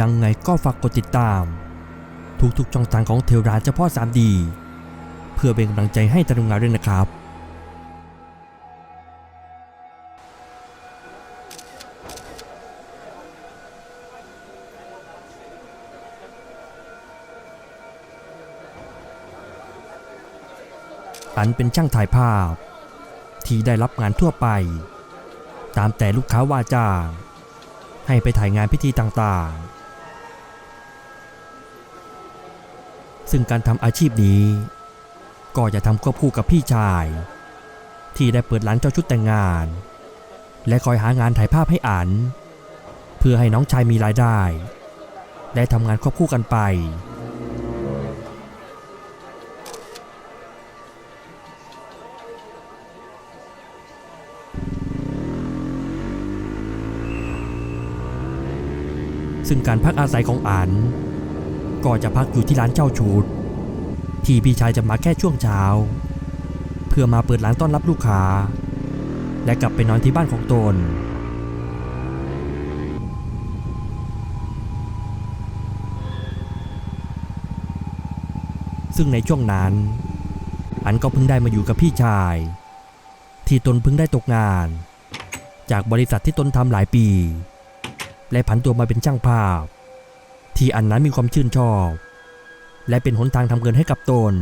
ยังไงก็ฝากกดติดตาม ทุกๆช่องทางของเทวราเฉพาะ 3D เพื่อเป็นกำลังใจให้ทางงานด้วยนะครับอันเป็นช่างถ่ายภาพ ที่ได้รับงานทั่วไป ตามแต่ลูกค้าว่าจ้าง ให้ไปถ่ายงานพิธีต่างๆ ซึ่งการทำอาชีพนี้ ก็จะทำควบคู่กับพี่ชาย ที่ได้เปิดร้านเจ้าชุดแต่งงาน และคอยหางานถ่ายภาพให้อัน เพื่อให้น้องชายมีรายได้ และทำงานควบคู่กันไป ซึ่งการพักอาศัยของอันก็จะพักอยู่ที่ร้านเจ้าชุด ที่พี่ชายจะมาแค่ช่วงเช้า เพื่อมาเปิดร้านต้อนรับลูกค้า และกลับไปนอนที่บ้านของตน ซึ่งในช่วงนั้นอันก็เพิ่งได้มาอยู่กับพี่ชาย ที่ตนเพิ่งได้ตกงาน จากบริษัทที่ตนทำหลายปี และผันตัวมาเป็นช่างภาพ ที่อันนั้นมีความชื่นชอบ และเป็นหนทางทำเงินให้กับตน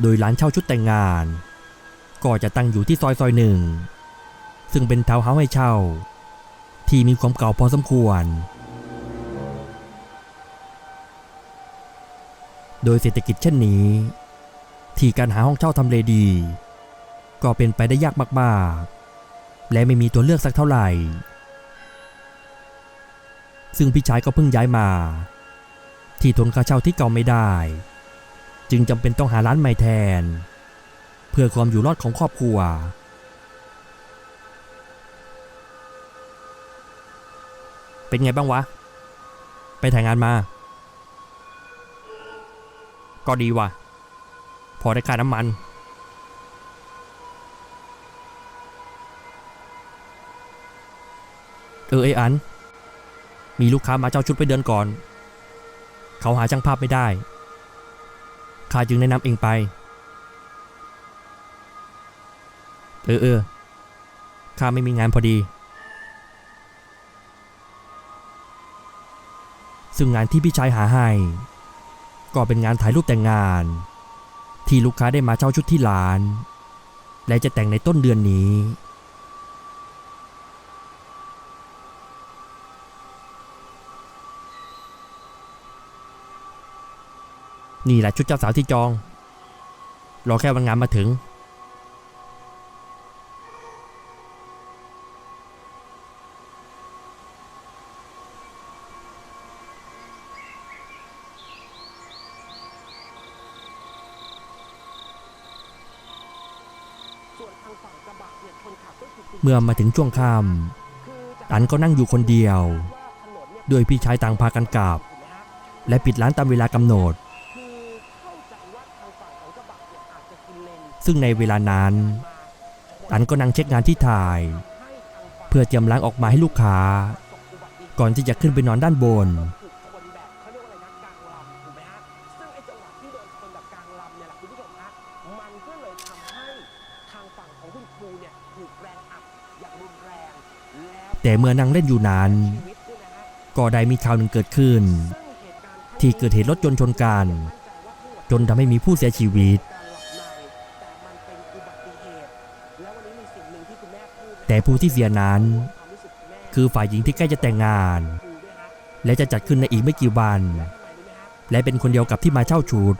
โดยร้านเช่าชุดแต่งงาน ก็จะตั้งอยู่ที่ซอยซอยหนึ่ง ซึ่งเป็นทาวน์เฮาส์ให้เช่า ที่มีความเก่าพอสมควร โดยเศรษฐกิจเช่นนี้ ที่การหาห้องเช่าทำเลดี ก็เป็นไปได้ยากมากๆ และไม่มีตัวเลือกสักเท่าไหร่ ซึ่งพี่ชายก็เพิ่งย้ายมา ที่ทนค่าเช่าที่เก่าไม่ได้ จึงจำเป็นต้องหาร้านใหม่แทน เพื่อความอยู่รอดของครอบครัว เป็นไงบ้างวะ ไปถ่ายงานมา ก็ดีว่ะ พอได้ค่าน้ำมัน เออไออัน มีลูกค้ามาเจ้าชุดไปเดือนก่อน เขาหาช่างภาพไม่ได้ ข้าจึงแนะนำเองไป เออเออข้าไม่มีงานพอดี ซึ่งงานที่พี่ชายหาให้ ก็เป็นงานถ่ายรูปแต่งงาน ที่ลูกค้าได้มาเช่าชุดที่ร้าน และจะแต่งในต้นเดือนนี้ นี่แหละชุดเจ้าสาวที่จอง รอแค่วันงานมาถึงส่วนทางฝั่งกระบะเนี่ยคนขับก็คือคุณเมื่อมาถึงช่วงค่ำอันก็นั่งอยู่คนเดียวด้วยพี่ชายต่างพากันกลับ และปิดร้านตามเวลากำหนด ซึ่งในเวลานั้น อันก็นั่งเช็คงานที่ถ่าย เพื่อเตรียมล้างออกมาให้ลูกค้า ก่อนที่จะขึ้นไปนอนด้านบน แต่เมื่อนั่งเล่นอยู่นั้น ก็ได้มีข่าวหนึ่งเกิดขึ้น ที่เกิดเหตุรถยนชนกัน จนทำให้มีผู้เสียชีวิต แต่ผู้ที่เสียนั้น คือฝ่ายหญิงที่ใกล้จะแต่งงาน และจะจัดขึ้นในอีกไม่กี่วัน และเป็นคนเดียวกับที่มาเช่าชุด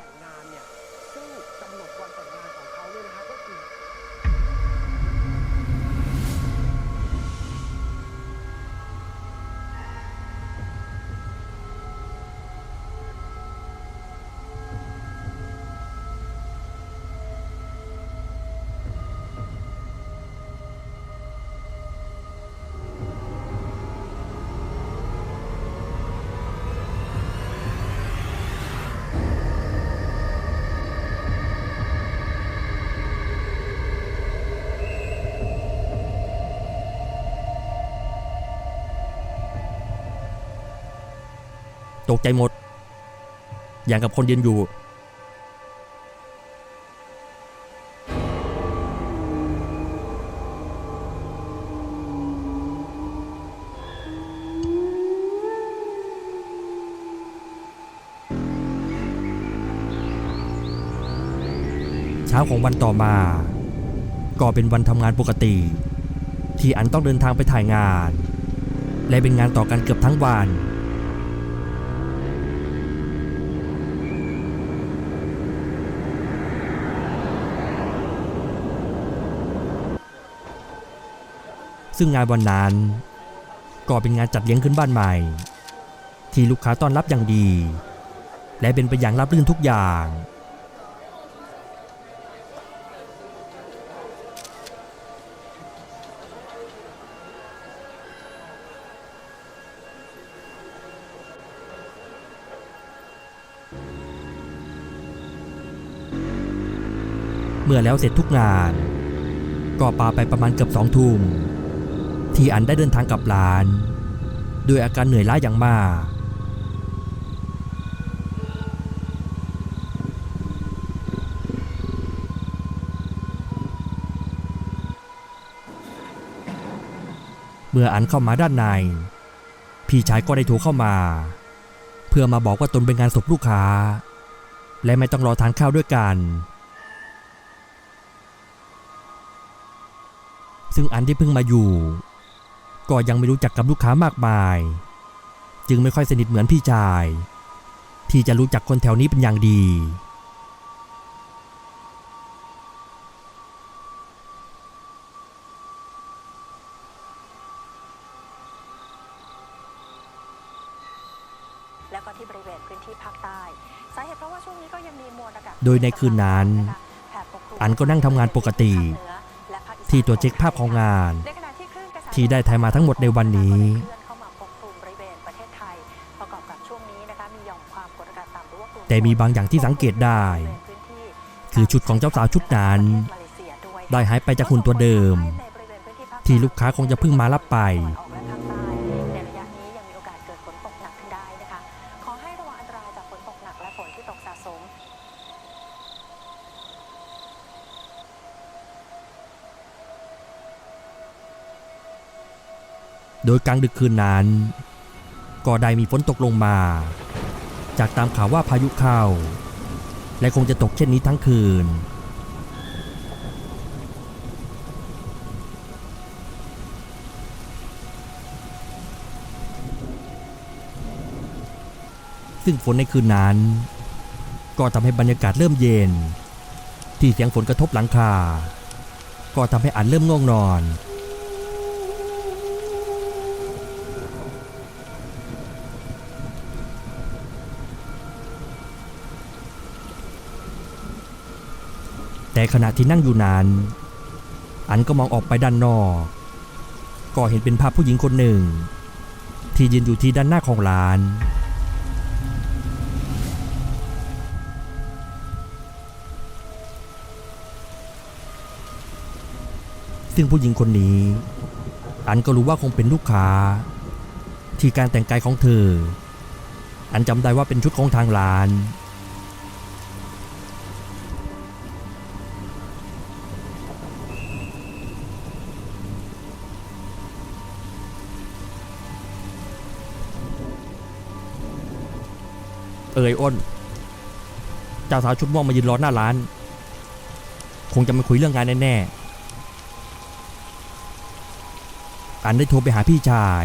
ตกใจหมด อย่างกับคนยืนอยู่ เช้าของวันต่อมา ก็เป็นวันทำงานปกติ ที่อันต้องเดินทางไปถ่ายงาน และเป็นงานต่อกันเกือบทั้งวัน ซึ่งงานวันนั้น ก็เป็นงานจัดเลี้ยงขึ้นบ้านใหม่ ที่ลูกค้าต้อนรับอย่างดี และเป็นไปอย่างราบรื่นทุกอย่าง เมื่อแล้วเสร็จทุกงาน ก็ปาไปประมาณเกือบสองทุ่ม ที่อันได้เดินทางกลับร้าน ด้วยอาการเหนื่อยล้าอย่างมาก เมื่ออันเข้ามาด้านใน พี่ชายก็ได้โทรเข้ามา เพื่อมาบอกว่าตนเป็นงานศพลูกค้า และไม่ต้องรอทานข้าวด้วยกันซึ่งอันที่เพิ่งมาอยู่ ก็ยังไม่รู้จักกับลูกค้ามากมาย จึงไม่ค่อยสนิทเหมือนพี่ชาย ที่จะรู้จักคนแถวนี้เป็นอย่างดี แล้วก็ที่บริเวณพื้นที่ภาคใต้สาเหตุเพราะว่าช่วงนี้ก็ยังมีมวลอากาศโดยในคืนนั้นแผ่ปกคลุมอันก็นั่งทำงานปกติภาคเหนือและภาคอีสานที่ตัวจเช็คภาพของงานในขณะ ที่คลื่นกระแสที่ได้ถ่ายมาทั้งหมดในวันนี้เคลื่อนเข้ามาปกคลุมบริเวณประเทศไทยประกอบกับช่วงนี้นะคะมีหย่อมความกดอากาศต่ำหรือว่ากลุ่มแต่มีบางอย่างที่สังเกตได้ คือชุดของเจ้าสาวชุดนั้น ได้หายไปจากหุ่นตัวเดิม ที่ลูกค้าคงจะเพิ่งมารับไป โดยกลางดึกคืนนั้น ก็ได้มีฝนตกลงมา จากตามข่าวว่าพายุเข้า และคงจะตกเช่นนี้ทั้งคืน ซึ่งฝนในคืนนั้น ก็ทำให้บรรยากาศเริ่มเย็น ที่เสียงฝนกระทบหลังคา ก็ทำให้อันเริ่มง่วงนอน แต่ขณะที่นั่งอยู่นาน อันก็มองออกไปด้านนอก ก็เห็นเป็นภาพผู้หญิงคนหนึ่ง ที่ยืนอยู่ที่ด้านหน้าของร้าน ซึ่งผู้หญิงคนนี้ อันก็รู้ว่าคงเป็นลูกค้า ที่การแต่งกายของเธอ อันจำได้ว่าเป็นชุดของทางร้าน เอ่ยอ้นเจ้าสาวชุดม่วงมายืนรอหน้าร้าน คงจะมาคุยเรื่องงานแน่ๆอันได้โทรไปหาพี่ชาย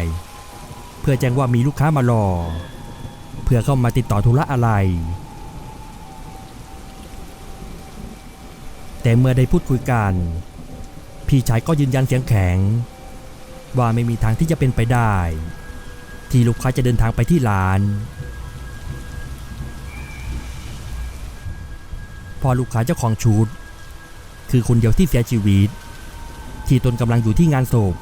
เพื่อแจ้งว่ามีลูกค้ามารอ เพื่อเข้ามาติดต่อธุระอะไร แต่เมื่อได้พูดคุยกัน พี่ชายก็ยืนยันเสียงแข็ง ว่าไม่มีทางที่จะเป็นไปได้ ที่ลูกค้าจะเดินทางไปที่ร้าน พอลูกค้าเจ้าของชุด คือคนเดียวที่เสียชีวิต ที่ตนกำลังอยู่ที่งานศพ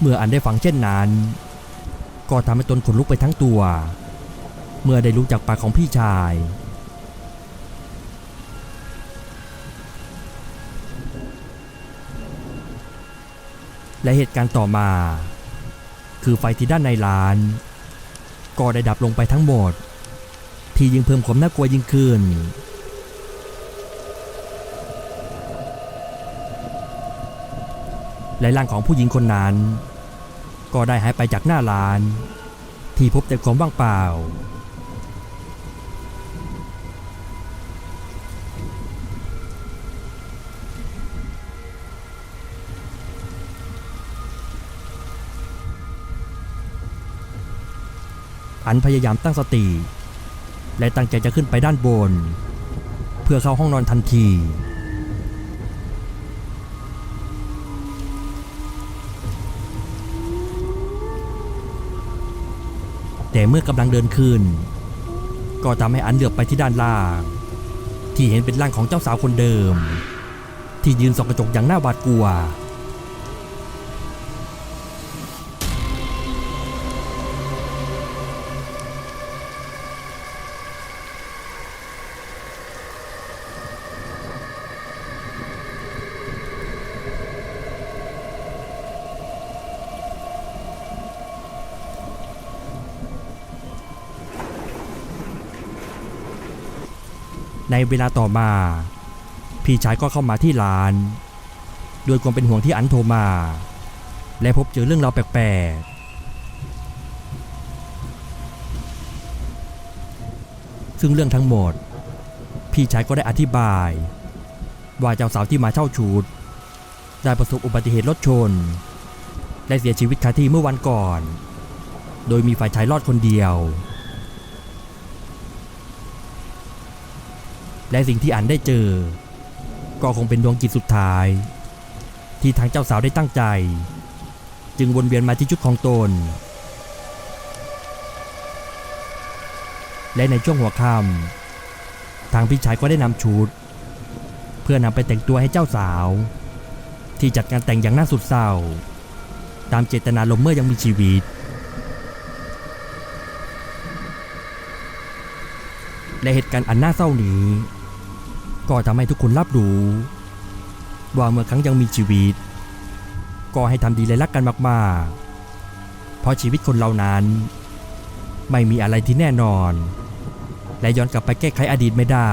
เมื่ออันได้ฟังเช่นนั้น ก็ทำให้ตนขนลุกไปทั้งตัว เมื่อได้รู้จากปากของพี่ชายแและเหตุการณ์ต่อมา คือไฟที่ด้านในร้าน ก็ได้ดับลงไปทั้งหมด ที่ยิ่งเพิ่มความน่ากลัวยิ่งขึ้น และร่างของผู้หญิงคนนั้น ก็ได้หายไปจากหน้าร้าน ที่พบแต่ความว่างเปล่า อันพยายามตั้งสติ และตั้งใจจะขึ้นไปด้านบน เพื่อเข้าห้องนอนทันที แต่เมื่อกำลังเดินขึ้น ก็ทำให้อันเหลือบไปที่ด้านล่าง ที่เห็นเป็นร่างของเจ้าสาวคนเดิม ที่ยืนส่องกระจกอย่างน่าหวาดกลัว ในเวลาต่อมา พี่ชายก็เข้ามาที่ร้าน ด้วยความเป็นห่วงที่อันโทรมา และพบเจอเรื่องราวแปลกๆ ซึ่งเรื่องทั้งหมด พี่ชายก็ได้อธิบาย ว่าเจ้าสาวที่มาเช่าชุด ได้ประสบอุบัติเหตุรถชน และเสียชีวิตคาที่เมื่อวันก่อน โดยมีฝ่ายชายรอดคนเดียว และสิ่งที่อันได้เจอ ก็คงเป็นดวงจิตสุดท้าย ที่ทางเจ้าสาวได้ตั้งใจ จึงวนเวียนมาที่ชุดของตน และในช่วงหัวค่ำทางพี่ชายก็ได้นำชุด เพื่อนำไปแต่งตัวให้เจ้าสาว ที่จัดงานแต่งอย่างน่าสุดเศร้า ตามเจตนาลมณ์เมื่อยังมีชีวิตและเหตุการณ์อันน่าเศร้านี้ ก็ทำให้ทุกคนรับรู้ ว่าเมื่อครั้งยังมีชีวิต ก็ให้ทำดีและรักกันมากๆ เพราะชีวิตคนเรานั้น ไม่มีอะไรที่แน่นอน และย้อนกลับไปแก้ไขอดีตไม่ได้